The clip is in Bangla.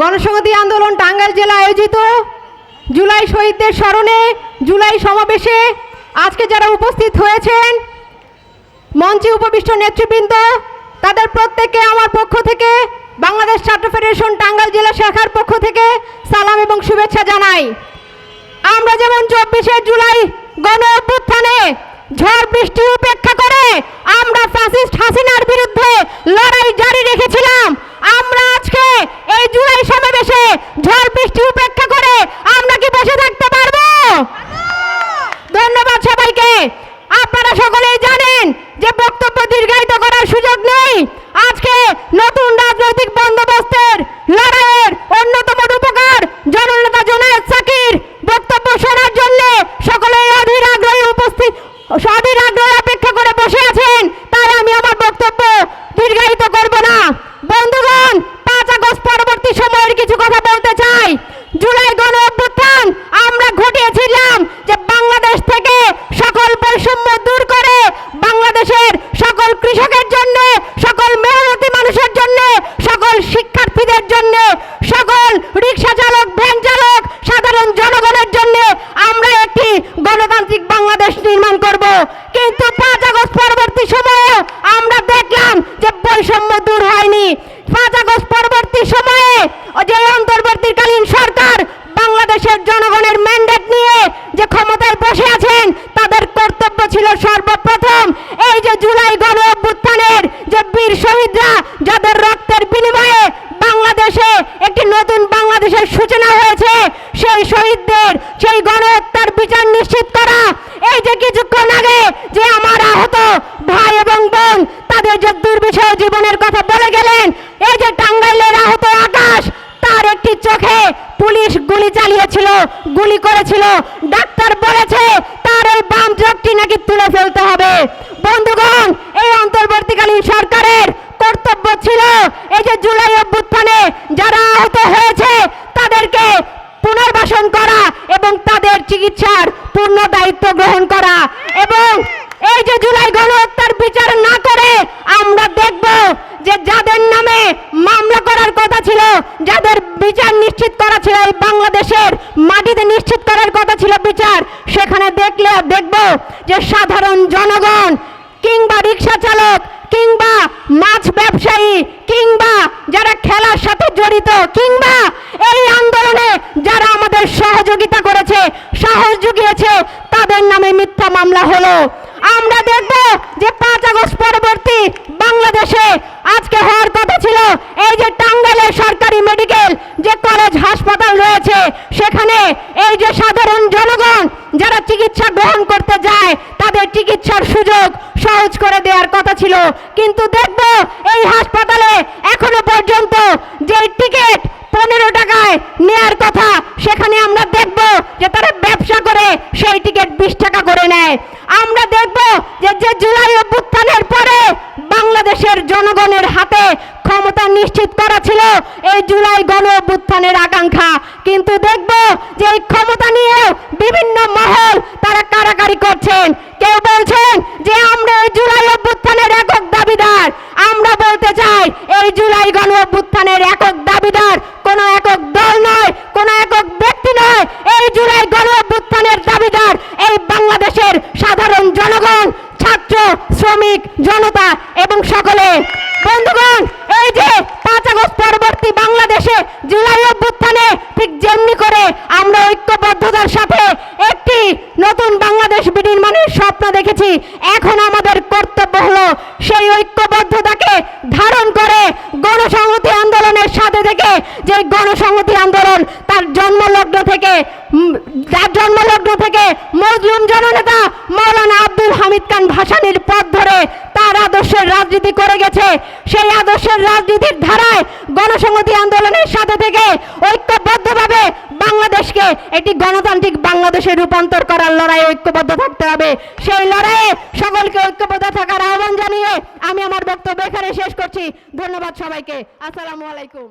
গণসংহতি আন্দোলন টাঙ্গাইল জেলা আয়োজিত। জুলাই শহীদদের স্মরণে, জুলাই সমাবেশে আজকে যারা উপস্থিত হয়েছেন, মঞ্চে উপবিষ্ট নেতৃবৃন্দ, তাদের প্রত্যেককে আমার পক্ষ থেকে, বাংলাদেশ ছাত্র ফেডারেশন টাঙ্গাইল জেলা শাখার পক্ষ থেকে সালাম এবং শুভেচ্ছা জানাই। আমরা যেমন চব্বিশে জুলাই গণ অভ্যুত্থানে ঝড় বৃষ্টি উপেক্ষা করে, আমরা ফ্যাসিস্ট হাসিনার বিরুদ্ধে লড়াই জারি রেখেছিলাম আমরা আজকে এই জুলাই সমাবেশে ঝড় বৃষ্টি উপেক্ষা করে আমরা কি বসে থাকতে পারব ধন্যবাদ সবাইকে আপনারা সকলেই জানেন যে বক্তব্য দীর্ঘায়িত করার সুযোগ নেই। আজকে নতুন রাজনৈতিক বন্দোবস্তের লড়াইয়ের অন্যতম রূপকার জননেতা জোনায়েদ সাকির বক্তব্য শোনার জন্য সকলেই অধীর আগ্রহে উপস্থিত অধীর আগ্রহে অপেক্ষা করে বসে আছেন তাই আমি আমার বক্তব্য দীর্ঘায়িত করব না বন্ধুগণ পাঁচ আগস্ট পরবর্তী সময়ের কিছু কথা বলতে চাই জুলাই গণ অভ্যুত্থান আমরা ঘটিয়েছিলাম যে বাংলাদেশ থেকে সকল বৈষম্য দূর করে বাংলাদেশের সকল কৃষকের জন্য সকল মেহনতি মানুষের জন্য সকল শিক্ষার্থীদের জন্য সকল রিক্সা চালক ভ্যান চালক সাধারণ জনগণের জন্য আমরা একটি গণতান্ত্রিক বাংলাদেশ নির্মাণ করব। কিন্তু পাঁচ আগস্ট পরবর্তী সময়ে আমরা দেখলাম যে বৈষম্য দূর হয়নি। পাঁচ আগস্ট পরবর্তী সময়ে যে অন্তর্বর্তীকালীন সরকার বাংলাদেশের জনগণের ম্যান্ডেট নিয়ে যে ক্ষমতায় বসে আছেন, তাদের কর্তব্য ছিল সর্বপ্রথম এই যে জুলাই গণ অভ্যুত্থানের যে বীর শহীদরা, যাদের রক্তের বিনিময়ে বাংলাদেশে একটি নতুন বাংলাদেশের সূচনা হয়েছে, সেই শহীদদের সেই গণহত্যার বিচার নিশ্চিত করা এই যে কিছুক্ষণ আগে যে আমার আহত ভাই এবং বোন তাদের যে দুর্বিষহ জীবনের কথা বলে গেলেন। এই যে টাঙ্গাইলের আহত আকাশ, তার একটি চোখে পুলিশ গুলি চালিয়েছিল, গুলি করেছিল। ডাক্তার বলেছে তার ওই বাম চোখটি নাকি তুলে ফেলতে হবে। বন্ধুগণ, এই অন্তর্বর্তীকালীন সরকারের কর্তব্য ছিল এই যে জুলাই অভ্যুত্থানে যারা আহত হয়েছে, তাদেরকে পুনর্বাসন করা এবং তাদের চিকিৎসার পূর্ণ দায়িত্ব গ্রহণ করা। এবং এই যে জুলাই গণহত্যার বিচার না করে আমরা দেখব যে যাদের নামে মামলা করার কথা ছিল যাদের বিচার নিশ্চিত করা ছিল এই বাংলাদেশের মাটিতে নিশ্চিত করার কথা ছিল বিচার, সেখানে দেখলে, দেখব যে সাধারণ জনগণ কিংবা রিক্সা চালক কিংবা মাছ ব্যবসায়ী কিংবা যারা খেলার সাথে জড়িত কিংবা এই আন্দোলনে যারা আমাদের সহযোগিতা করেছে, সাহস জুগিয়েছে, তাদের নামে মিথ্যা মামলা হলো। আমরা দেখব যে পাঁচ আগস্ট পরবর্তী বাংলাদেশে আজকে হওয়ার কথা ছিল, এই যে টাঙ্গাইলের সরকারি মেডিকেল যে কলেজ হাসপাতাল রয়েছে সেখানে এই যে সাধারণ জনগণ যারা চিকিৎসা গ্রহণ করতে যায়, তাদের চিকিৎসার সুযোগ সহজ করে দেওয়ার কথা ছিল। কিন্তু দেখব এই হাসপাতালে এখনও পর্যন্ত যে টিকিট পনেরো টাকায় নেয়ার কথা, সেখানে আমরা দেখব যে তারা ব্যবসা করে সেই টিকিট বিশ টাকা করে নেয়। আমরা দেখব যে যে জুলাই অভ্যুত্থানের পরে বাংলাদেশের জনগণের হাতে ক্ষমতা নিশ্চিত করা ছিল এই জুলাই গণ অভ্যুত্থানের আকাঙ্ক্ষা। কিন্তু দেখব যে এই ক্ষমতা নিয়েও বিভিন্ন মহল তারা কারাকারি করছেন। কেউ বলছেন যে আমরা এই জুলাই অভ্যুত্থানের একক দাবিদার। আমরা বলতে চাই এই জুলাই গণ অভ্যুত্থানের একক দাবিদার কোন একক দল নয়, কোন একক ব্যক্তি নয়। এই জুলাই গণ অভ্যুত্থানের দাবিদার এই বাংলাদেশের সাধারণ জনগণ, ছাত্র, শ্রমিক, জনতা এবং সকলে। বন্ধুগণ এই যে পাঁচ আগস্ট পরবর্তী বাংলাদেশে জুলাই অভ্যুত্থানে ঠিক যেমনি করে আমরা ঐক্যবদ্ধতার সাথে একটি নতুন বাংলাদেশ বিনির্মাণের স্বপ্ন দেখেছি। এখন আমাদের কর্তব্য হলো সেই ঐক্যবদ্ধতাকে ধারণ করে গণসংহতি আন্দোলনের সাথে থেকে যে গণসংহতি আন্দোলন তার জন্মলগ্ন থেকে তার জন্মলগ্ন থেকে মজলুম জননেতা মৌলানা আব্দুল হামিদ খান ভাসানির পথ ধরে তার আদর্শের রাজনীতি করে গেছে। সেই আদর্শের রাজনীতির ধারায় গণসংহতি আন্দোলনের সাথে থেকে ঐক্যবদ্ধভাবে বাংলাদেশকে একটি গণতান্ত্রিক বাংলাদেশে রূপান্তর করার লড়াই ঐক্যবদ্ধ থাকতে হবে। সেই লড়াইয়ে সকলকে ঐক্যবদ্ধ থাকার আহ্বান জানিয়ে আমি আমার বক্তব্য এখানে শেষ করছি। ধন্যবাদ সবাইকে। আসসালামু আলাইকুম।